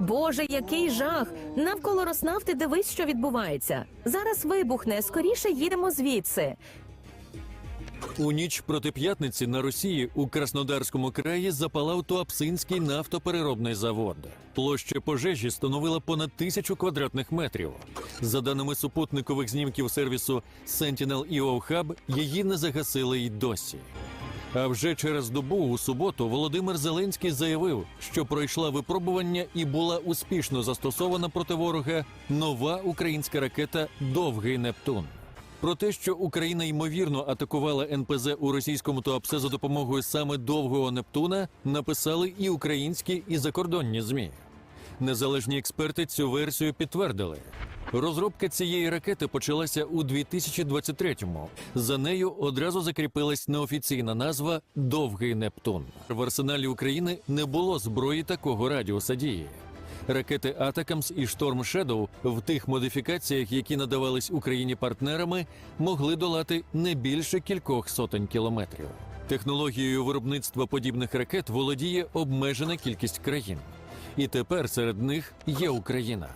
Боже, який жах! Навколо Роснафти дивись, що відбувається. Зараз вибухне. Скоріше їдемо звідси. У ніч проти п'ятниці на Росії у Краснодарському краї запалав Туапсинський нафтопереробний завод. Площа пожежі становила понад тисячу квадратних метрів. За даними супутникових знімків сервісу Sentinel-EO Hub, її не загасили й досі. А вже через добу у суботу Володимир Зеленський заявив, що пройшла випробування і була успішно застосована проти ворога нова українська ракета Довгий Нептун. Про те, що Україна ймовірно атакувала НПЗ у російському Туапсе за допомогою саме довгого Нептуна, написали і українські, і закордонні змі. Незалежні експерти цю версію підтвердили. Розробка цієї ракети почалася у 2023-му. За нею одразу закріпилась неофіційна назва Довгий Нептун. В арсеналі України не було зброї такого радіуса дії. Ракети Атакамс і Шторм Шедоу в тих модифікаціях, які надавались Україні партнерами, могли долати не більше кількох сотень кілометрів. Технологією виробництва подібних ракет володіє обмежена кількість країн. І тепер серед них є Україна.